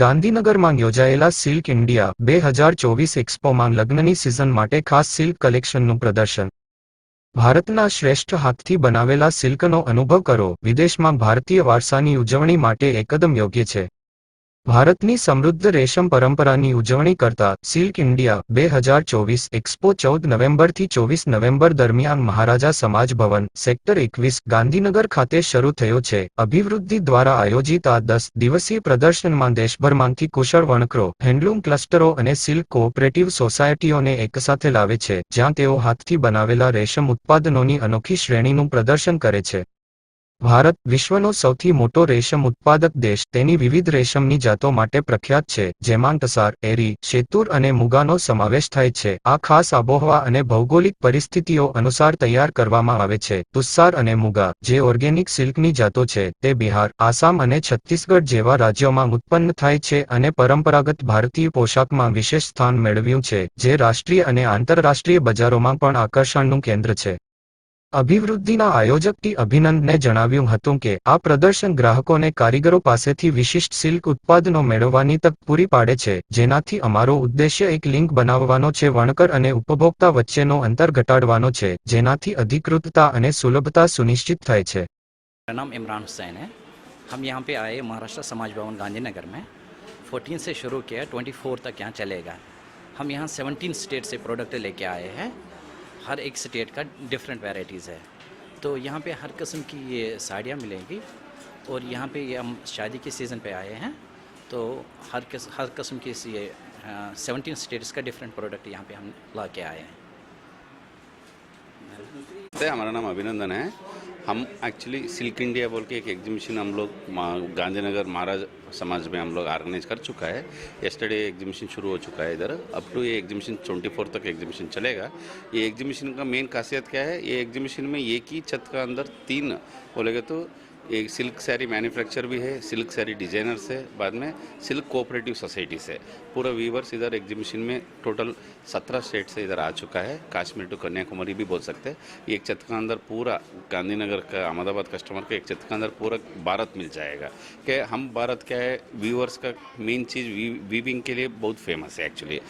ગાંધીનગરમાં યોજાયેલા silk India બે હજાર ચોવીસ એક્સપોમાં લગ્નની સિઝન માટે ખાસ સિલ્ક કલેક્શનનું પ્રદર્શન. ભારતના શ્રેષ્ઠ હાથથી બનાવેલા સિલ્કનો અનુભવ કરો. વિદેશમાં ભારતીય વારસાની ઉજવણી માટે એકદમ યોગ્ય છે. ભારતની સમૃદ્ધ રેશમ પરંપરાની ઉજવણી કરતા સિલ્ક ઇન્ડિયા બે હજાર ચોવીસ એક્સપો ચૌદ નવેમ્બરથી ચોવીસ નવેમ્બર દરમિયાન મહારાજા સમાજ ભવન સેક્ટર એકવીસ ગાંધીનગર ખાતે શરૂ થયો છે. અભિવૃદ્ધિ દ્વારા આયોજિત આ દસ દિવસીય પ્રદર્શનમાં દેશભરમાંથી કુશળ વણકરો, હેન્ડલૂમ ક્લસ્ટરો અને સિલ્ક કોઓપરેટિવ સોસાયટીઓને એકસાથે લાવે છે, જ્યાં તેઓ હાથથી બનાવેલા રેશમ ઉત્પાદનોની અનોખી શ્રેણીનું પ્રદર્શન કરે છે. ભારત વિશ્વનો સૌથી મોટો રેશમ ઉત્પાદક દેશ તેની વિવિધ રેશમની જાતો માટે પ્રખ્યાત છે, જેમાં ટસાર એરી, શેતુર અને મુગાનો સમાવેશ થાય છે. આ ખાસ આબોહવા અને ભૌગોલિક પરિસ્થિતિઓ અનુસાર તૈયાર કરવામાં આવે છે. તુસ્સાર અને મુગા, જે ઓર્ગેનિક સિલ્કની જાતો છે, તે બિહાર, આસામ અને છત્તીસગઢ જેવા રાજ્યોમાં ઉત્પન્ન થાય છે અને પરંપરાગત ભારતીય પોશાકમાં વિશેષ સ્થાન મેળવ્યું છે, જે રાષ્ટ્રીય અને આંતરરાષ્ટ્રીય બજારોમાં પણ આકર્ષણનું કેન્દ્ર છે. અભિવૃદ્ધિના આયોજક ટી અભિનંદને જણાવ્યું હતું કે આ પ્રદર્શન ગ્રાહકોને કારીગરો પાસેથી વિશિષ્ટ સિલ્ક ઉત્પાદનો મેળવવાની તક પૂરી પાડે છે જેનાથી અમારો ઉદ્દેશ્ય એક લિંક બનાવવાનો છે વણકર અને ઉપભોક્તા વચ્ચેનો અંતર ઘટાડવાનો છે જેનાથી અધિકૃતતા અને સુલભતા સુનિશ્ચિત થાય છે मेरा नाम इमरान हुसैन है हम यहाँ पे आए महाराष्ट्र समाज भवन गांधीनगर में 14 से शुरू किया 24 तक यहाँ चलेगा हम यहाँ 17 स्टेट से प्रोडक्ट लेके आए हैं हर एक स्टेट का डिफरेंट वेराइटीज़ है। तो यहाँ पे हर किस्म की ये साड़ियाँ मिलेंगी और यहाँ पे ये हम शादी के सीज़न पे आए हैं। तो हर किस, हर किस्म की ये सेवनटीन स्टेट्स का डिफरेंट प्रोडक्ट यहाँ पे हम ला के आए हैं। हमारा नाम अभिनंदन है। हम एक्चुअली सिल्क इंडिया बोल के एक एग्जीबिशन हम लोग गांधीनगर महाराज समाज में हम लोग ऑर्गेनाइज कर चुका है। येस्टरडे एग्जीबिशन शुरू हो चुका है इधर। अप टू ये एग्जीबिशन 24 तक एग्जीबिशन चलेगा। ये एग्जीबिशन का मेन खासियत क्या है? ये एग्जीबिशन में एक ही छत का अंदर तीन बोलेगे तो एक सिल्क सैरी मैन्युफैक्चर भी है, सिल्क सैरी डिज़ाइनर से बाद में सिल्क कोऑपरेटिव सोसाइटी से पूरा वीवर्स इधर एग्जीबिशन में टोटल सत्रह स्टेट से इधर आ चुका है। कश्मीर टू कन्याकुमारी भी बोल सकते हैं। एक छत का अंदर पूरा गांधीनगर का, अहमदाबाद कस्टमर का एक छत का अंदर पूरा भारत मिल जाएगा। कि हम भारत क्या है? व्यूअर्स का मेन चीज़ वीविंग के लिए बहुत फ़ेमस है एक्चुअली